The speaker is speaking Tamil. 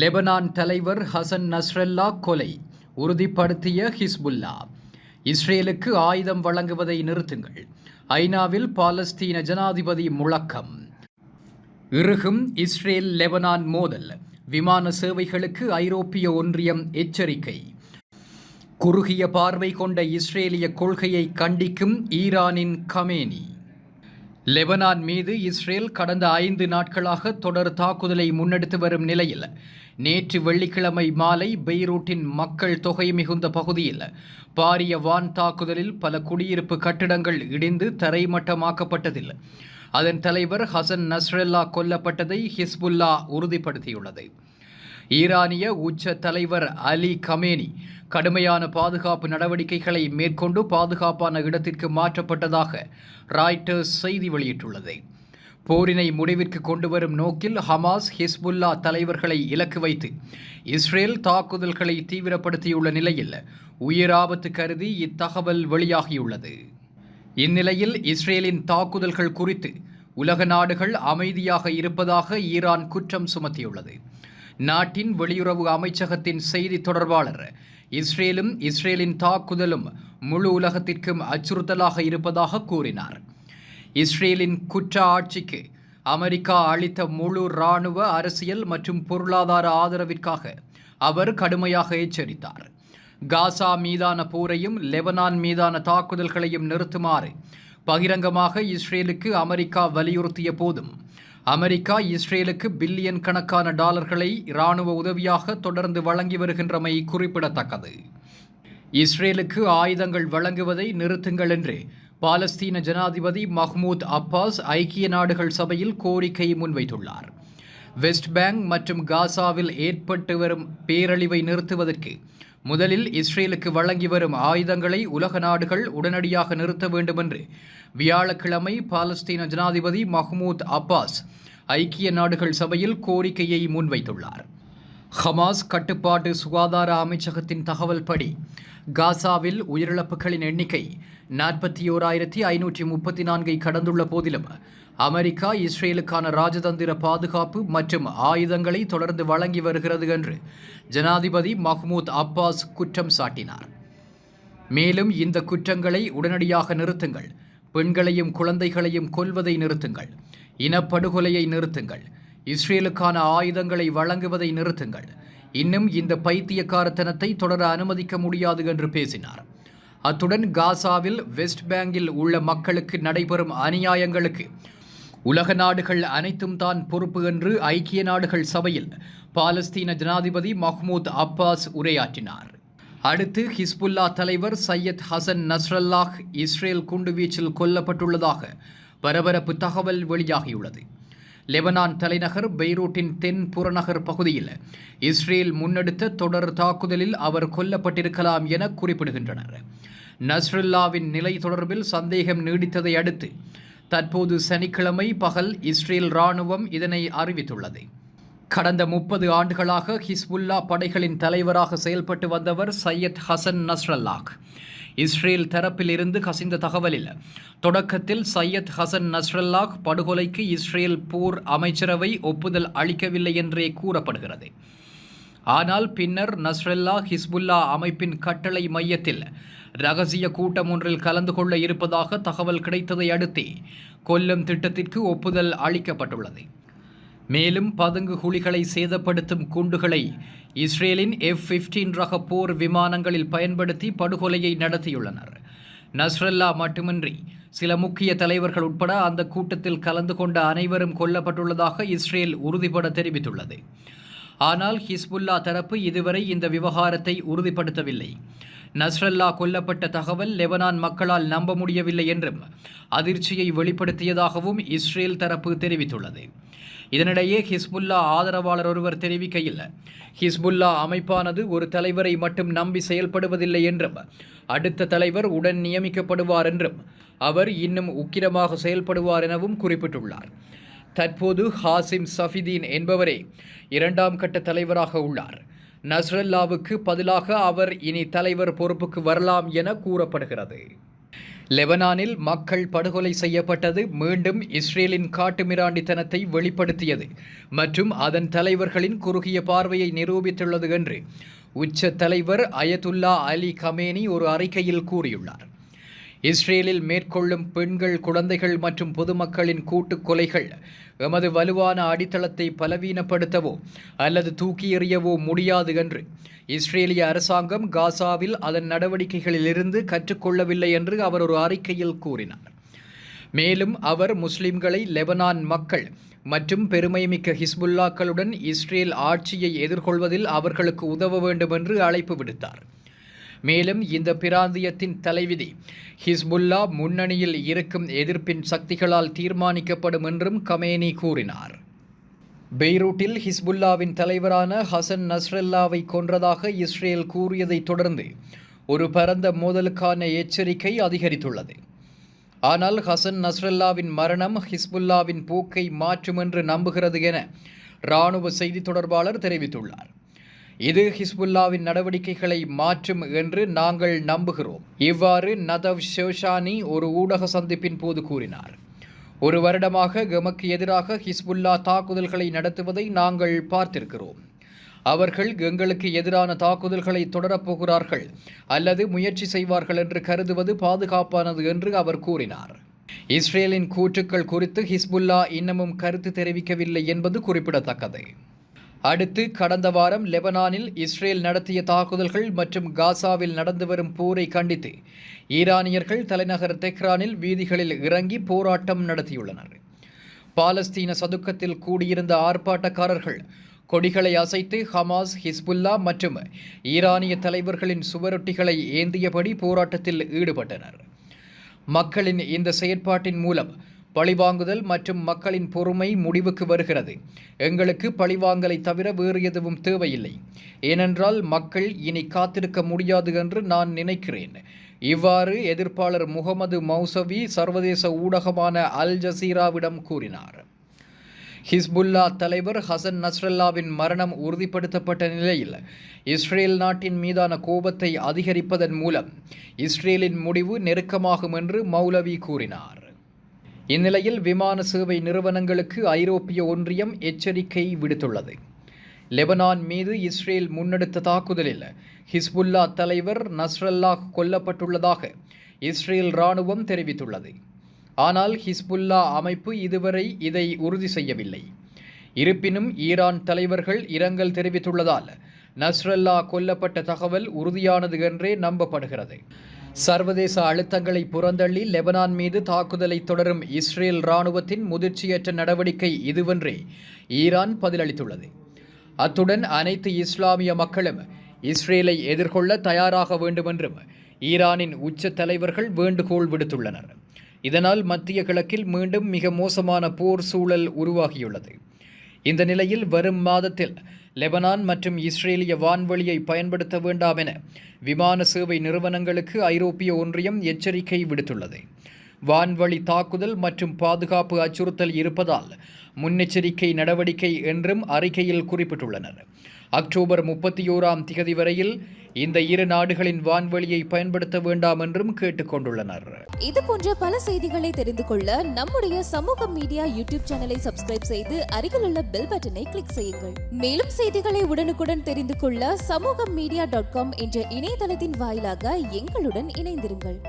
லெபனான் தலைவர் ஹசன் நஸ்ரல்லா கொலை உறுதிப்படுத்திய ஹிஸ்புல்லா. இஸ்ரேலுக்கு ஆயுதம் வழங்குவதை நிறுத்துங்கள். ஐநாவில் பாலஸ்தீன ஜனாதிபதி முழக்கம். இறுகும் இஸ்ரேல் லெபனான் மோதல். விமான சேவைகளுக்கு ஐரோப்பிய ஒன்றியம் எச்சரிக்கை. குறுகிய பார்வை கொண்ட இஸ்ரேலிய கொள்கையை கண்டிக்கும் ஈரானின் கமேனி. லெபனான் மீது இஸ்ரேல் கடந்த ஐந்து நாட்களாக தொடர் தாக்குதலை முன்னெடுத்து வரும் நிலையில் நேற்று வெள்ளிக்கிழமை மாலை பெய்ரூட்டின் மக்கள் தொகை மிகுந்த பகுதியில் பாரிய வான் தாக்குதலில் பல குடியிருப்பு கட்டிடங்கள் இடிந்து தரைமட்டமாக்கப்பட்டதில். அதன் தலைவர் ஹசன் நஸ்ரல்லா கொல்லப்பட்டதை ஹிஸ்புல்லா உறுதிப்படுத்தியுள்ளது. ஈரானிய உச்ச தலைவர் அலி கமேனி கடுமையான பாதுகாப்பு நடவடிக்கைகளை மேற்கொண்டு பாதுகாப்பான இடத்திற்கு மாற்றப்பட்டதாக ராய்டர்ஸ் செய்தி வெளியிட்டுள்ளது. போரினை முடிவிற்கு கொண்டு வரும் நோக்கில் ஹமாஸ் ஹிஸ்புல்லா தலைவர்களை இலக்கு வைத்து இஸ்ரேல் தாக்குதல்களை தீவிரப்படுத்தியுள்ள நிலையில் உயிராபத்து கருதி இத்தகவல் வெளியாகியுள்ளது. இந்நிலையில் இஸ்ரேலின் தாக்குதல்கள் குறித்து உலக நாடுகள் அமைதியாக இருப்பதாக ஈரான் குற்றம் சுமத்தியுள்ளது. நாட்டின் வெளியுறவு அமைச்சகத்தின் செய்தி தொடர்பாளர் இஸ்ரேலும் இஸ்ரேலின் தாக்குதலும் முழு உலகத்திற்கும் அச்சுறுத்தலாக இருப்பதாக கூறினார். இஸ்ரேலின் குற்ற ஆட்சிக்கு அமெரிக்கா அளித்த முழு இராணுவ அரசியல் மற்றும் பொருளாதார ஆதரவிற்காக அவர் கடுமையாக எச்சரித்தார். காசா மீதான போரையும் லெபனான் மீதான தாக்குதல்களையும் நிறுத்துமாறு பகிரங்கமாக இஸ்ரேலுக்கு அமெரிக்கா வலியுறுத்திய போதும் அமெரிக்கா இஸ்ரேலுக்கு பில்லியன் கணக்கான டாலர்களை இராணுவ உதவியாக தொடர்ந்து வழங்கி வருகின்றமை குறிப்பிடத்தக்கது. இஸ்ரேலுக்கு ஆயுதங்கள் வழங்குவதை நிறுத்துங்கள் என்று பாலஸ்தீன ஜனாதிபதி மஹ்மூத் அப்பாஸ் ஐக்கிய நாடுகள் சபையில் கோரிக்கை முன்வைத்துள்ளார். வெஸ்ட் பேங்க் மற்றும் காசாவில் ஏற்பட்டு வரும் பேரழிவை நிறுத்துவதற்கு முதலில் இஸ்ரேலுக்கு வழங்கி வரும் ஆயுதங்களை உலக நாடுகள் உடனடியாக நிறுத்த வேண்டுமென்று வியாழக்கிழமை பாலஸ்தீன ஜனாதிபதி மஹ்மூத் அப்பாஸ் ஐக்கிய நாடுகள் சபையில் கோரிக்கையை முன்வைத்துள்ளார். ஹமாஸ் கட்டுப்பாட்டு சுகாதார அமைச்சகத்தின் தகவல்படி காசாவில் உயிரிழப்புகளின் எண்ணிக்கை நாற்பத்தி ஓராயிரத்தி ஐநூற்றி முப்பத்தி நான்கை கடந்துள்ள போதிலும் அமெரிக்கா இஸ்ரேலுக்கான ராஜதந்திர பாதுகாப்பு மற்றும் ஆயுதங்களை தொடர்ந்து வழங்கி வருகிறது என்று ஜனாதிபதி மஹ்மூத் அப்பாஸ் குற்றம் சாட்டினார். மேலும் இந்த குற்றங்களை உடனடியாக நிறுத்துங்கள். பெண்களையும் குழந்தைகளையும் கொல்வதை நிறுத்துங்கள். இனப்படுகொலையை நிறுத்துங்கள். இஸ்ரேலுக்கான ஆயுதங்களை வழங்குவதை நிறுத்துங்கள். இன்னும் இந்த பைத்தியக்காரத்தனத்தை தொடர அனுமதிக்க முடியாது என்று பேசினார். அத்துடன் காசாவில் வெஸ்ட் பேங்கில் உள்ள மக்களுக்கு நடைபெறும் அநியாயங்களுக்கு. உலக நாடுகள் அனைத்தும் தான் பொறுப்பு என்று ஐக்கிய நாடுகள் சபையில் பாலஸ்தீன ஜனாதிபதி மஹ்மூத் அப்பாஸ் உரையாற்றினார். அடுத்து ஹிஸ்புல்லா தலைவர் சையத் ஹசன் நஸ்ரல்லாஹ் இஸ்ரேல் குண்டுவீச்சில் கொல்லப்பட்டுள்ளதாக பரபரப்பு தகவல் வெளியாகியுள்ளது. லெபனான் தலைநகர் பெய்ரூட்டின் தென் புறநகர் பகுதியில் இஸ்ரேல் முன்னெடுத்த தொடர் தாக்குதலில் அவர் கொல்லப்பட்டிருக்கலாம் என குறிப்பிடுகின்றனர். நஸ்ருல்லாவின் நிலை தொடர்பில் சந்தேகம் நீடித்ததை அடுத்து தற்போது சனிக்கிழமை பகல் இஸ்ரேல் இராணுவம் இதனை அறிவித்துள்ளது. கடந்த முப்பது ஆண்டுகளாக ஹிஸ்புல்லா படைகளின் தலைவராக செயல்பட்டு வந்தவர் சையத் ஹசன் நஸ்ரல்லாக் இஸ்ரேல் தரப்பில் இருந்து கசிந்த தகவலில் தொடக்கத்தில் சையத் ஹசன் நஸ்ரல்லாக் படுகொலைக்கு இஸ்ரேல் போர் அமைச்சரவை ஒப்புதல் அளிக்கவில்லை என்றே கூறப்படுகிறது. ஆனால் பின்னர் நஸ்ரல்லா ஹிஸ்புல்லா அமைப்பின் கட்டளை மையத்தில் ரகசிய கூட்டம் ஒன்றில் கலந்து கொள்ள இருப்பதாக தகவல் கிடைத்ததை அடுத்தே கொல்லும் திட்டத்திற்கு ஒப்புதல் அளிக்கப்பட்டுள்ளது. மேலும் பதுங்கு குழிகளை சேதப்படுத்தும் குண்டுகளை இஸ்ரேலின் எஃப் பிப்டீன் ரக போர் விமானங்களில் பயன்படுத்தி படுகொலையை நடத்தியுள்ளனர். நஸ்ரல்லா மட்டுமின்றி சில முக்கிய தலைவர்கள் உட்பட அந்த கூட்டத்தில் கலந்து கொண்ட அனைவரும் கொல்லப்பட்டுள்ளதாக இஸ்ரேல் உறுதிபட தெரிவித்துள்ளது. ஆனால் ஹிஸ்புல்லா தரப்பு இதுவரை இந்த விவகாரத்தை உறுதிப்படுத்தவில்லை. நஸ்ரல்லா கொல்லப்பட்ட தகவல் லெபனான் மக்களால் நம்ப முடியவில்லை என்றும் அதிர்ச்சியை வெளிப்படுத்தியதாகவும் இஸ்ரேல் தரப்பு தெரிவித்துள்ளது. இதனிடையே ஹிஸ்புல்லா ஆதரவாளர் ஒருவர் தெரிவிக்கையில் ஹிஸ்புல்லா அமைப்பானது ஒரு தலைவரை மட்டும் நம்பி செயல்படுவதில்லை என்றும் அடுத்த தலைவர் உடன் நியமிக்கப்படுவார் என்றும் அவர் இன்னும் உக்கிரமாக செயல்படுவார் எனவும் குறிப்பிட்டுள்ளார். தற்போது ஹாசிம் சஃபிதீன் என்பவரே இரண்டாம் கட்ட தலைவராக உள்ளார். நஸ்ரல்லாவுக்கு பதிலாக அவர் இனி தலைவர் பொறுப்புக்கு வரலாம் என கூறப்படுகிறது. லெபனானில் மக்கள் படுகொலை செய்யப்பட்டது மீண்டும் இஸ்ரேலின் காட்டுமிராண்டித்தனத்தை வெளிப்படுத்தியது மற்றும் அதன் தலைவர்களின் குறுகிய பார்வையை நிரூபித்துள்ளது என்று உச்ச தலைவர் அயதுல்லா அலி கமேனி ஒரு அறிக்கையில் கூறியுள்ளார். இஸ்ரேலில் மேற்கொள்ளும் பெண்கள் குழந்தைகள் மற்றும் பொதுமக்களின் கூட்டுக் கொலைகள் எமது வலுவான அடித்தளத்தை பலவீனப்படுத்தவோ அல்லது தூக்கி எறியவோ முடியாது என்று இஸ்ரேலிய அரசாங்கம் காசாவில் அதன் நடவடிக்கைகளிலிருந்து கற்றுக்கொள்ளவில்லை என்று அவர் ஒரு அறிக்கையில் கூறினார். மேலும் அவர் முஸ்லிம்களை லெபனான் மக்கள் மற்றும் பெருமைமிக்க ஹிஸ்புல்லாக்களுடன் இஸ்ரேல் ஆட்சியை எதிர்கொள்வதில் அவர்களுக்கு உதவ வேண்டும் என்று அழைப்பு விடுத்தார். மேலும் இந்த பிராந்தியத்தின் தலைவிதி ஹிஸ்புல்லா முன்னணியில் இருக்கும் எதிர்ப்பின் சக்திகளால் தீர்மானிக்கப்படும் என்றும் கமேனி கூறினார். பெய்ரூட்டில் ஹிஸ்புல்லாவின் தலைவரான ஹசன் நஸ்ரல்லாவை கொன்றதாக இஸ்ரேல் கூறியதைத் தொடர்ந்து ஒரு பரந்த மோதலுக்கான எச்சரிக்கை அதிகரித்துள்ளது. ஆனால் ஹசன் நஸ்ரல்லாவின் மரணம் ஹிஸ்புல்லாவின் போக்கை மாற்றும் என்று நம்புகிறது என இராணுவ செய்தி தொடர்பாளர் தெரிவித்துள்ளார். இது ஹிஸ்புல்லாவின் நடவடிக்கைகளை மாற்றும் என்று நாங்கள் நம்புகிறோம். இவ்வாறு நதவ் ஷோஷானி ஒரு ஊடக சந்திப்பின் போது கூறினார். ஒரு வருடமாக எமக்கு எதிராக ஹிஸ்புல்லா தாக்குதல்களை நடத்துவதை நாங்கள் பார்த்திருக்கிறோம். அவர்கள் எங்களுக்கு எதிரான தாக்குதல்களை தொடரப்போகிறார்கள் அல்லது முயற்சி செய்வார்கள் என்று கருதுவது பாதுகாப்பானது என்று அவர் கூறினார். இஸ்ரேலின் கூற்றுக்கள் குறித்து ஹிஸ்புல்லா இன்னமும் கருத்து தெரிவிக்கவில்லை என்பது குறிப்பிடத்தக்கது. அடுத்து கடந்த வாரம் லெபனானில் இஸ்ரேல் நடத்திய தாக்குதல்கள் மற்றும் காசாவில் நடந்து வரும் போரை கண்டித்து ஈரானியர்கள் தலைநகர் தெஹ்ரானில் வீதிகளில் இறங்கி போராட்டம் நடத்தியுள்ளனர். பாலஸ்தீன சதுக்கத்தில் கூடியிருந்த ஆர்ப்பாட்டக்காரர்கள் கொடிகளை அசைத்து ஹமாஸ் ஹிஸ்புல்லா மற்றும் ஈரானிய தலைவர்களின் சுவரொட்டிகளை ஏந்தியபடி போராட்டத்தில் ஈடுபட்டனர். மக்களின் இந்த செயற்பாட்டின் மூலம் பழிவாங்குதல் மற்றும் மக்களின் பொறுமை முடிவுக்கு வருகிறது. எங்களுக்கு பழிவாங்கலை தவிர வேறு எதுவும் தேவையில்லை. ஏனென்றால் மக்கள் இனி காத்திருக்க முடியாது என்று நான் நினைக்கிறேன். இவ்வாறு எதிர்ப்பாளர் முகமது மௌசவி சர்வதேச ஊடகமான அல் ஜசீராவிடம் கூறினார். ஹிஸ்புல்லா தலைவர் ஹசன் நஸ்ரல்லாவின் மரணம் உறுதிப்படுத்தப்பட்ட நிலையில் இஸ்ரேல் நாட்டின் மீதான கோபத்தை அதிகரிப்பதன் மூலம் இஸ்ரேலின் முடிவு நெருக்கமாகும் என்று மௌலவி கூறினார். இந்நிலையில் விமான சேவை நிறுவனங்களுக்கு ஐரோப்பிய ஒன்றியம் எச்சரிக்கை விடுத்துள்ளது. லெபனான் மீது இஸ்ரேல் முன்னெடுத்த தாக்குதலில் ஹிஸ்புல்லா தலைவர் நஸ்ரல்லாஹ் கொல்லப்பட்டுள்ளதாக இஸ்ரேல் இராணுவம் தெரிவித்துள்ளது. ஆனால் ஹிஸ்புல்லா அமைப்பு இதுவரை இதை உறுதி செய்யவில்லை. இருப்பினும் ஈரான் தலைவர்கள் இரங்கல் தெரிவித்துள்ளதால் நஸ்ரல்லா கொல்லப்பட்ட தகவல் உறுதியானது என்றே நம்பப்படுகிறது. சர்வதேச அழுத்தங்களை புறந்தள்ளி லெபனான் மீது தாக்குதலை தொடரும் இஸ்ரேல் இராணுவத்தின் முதிர்ச்சியற்ற நடவடிக்கை இதுவென்றே ஈரான் பதிலளித்துள்ளது. அத்துடன் அனைத்து இஸ்லாமிய மக்களும் இஸ்ரேலை எதிர்கொள்ள தயாராக வேண்டுமென்றும் ஈரானின் உச்ச தலைவர்கள் வேண்டுகோள் விடுத்துள்ளனர். இதனால் மத்திய கிழக்கில் மீண்டும் மிக மோசமான போர் சூழல் உருவாகியுள்ளது. இந்த நிலையில் வரும் மாதத்தில் லெபனான் மற்றும் இஸ்ரேலிய வான்வழியை பயன்படுத்த வேண்டாம் என விமான சேவை நிறுவனங்களுக்கு ஐரோப்பிய ஒன்றியம் எச்சரிக்கை விடுத்துள்ளது. வான்வழி தாக்குதல் மற்றும் பாதுகாப்பு அச்சுறுத்தல் இருப்பதால் முன்னெச்சரிக்கை நடவடிக்கை என்றும் அறிக்கையில் குறிப்பிட்டுள்ளனர். அக்டோபர் முப்பத்தி ஓராம் திகதி வரையில் இந்த இரு நாடுகளின் வான்வெளியை பயன்படுத்த வேண்டாம் என்றும் கேட்டுக்கொண்டுள்ளனர். இது போன்ற பல செய்திகளை தெரிந்து கொள்ள நம்முடைய சமூக மீடியா யூடியூப் சேனலை சப்ஸ்கிரைப் செய்து அருகிலுள்ள பெல் பட்டனை கிளிக் செய்யுங்கள். மேலும் செய்திகளை உடனுக்குடன் தெரிந்து கொள்ள சமூக மீடியா டாட் காம் என்ற இணையதளத்தின் வாயிலாக எங்களுடன் இணைந்திருங்கள்.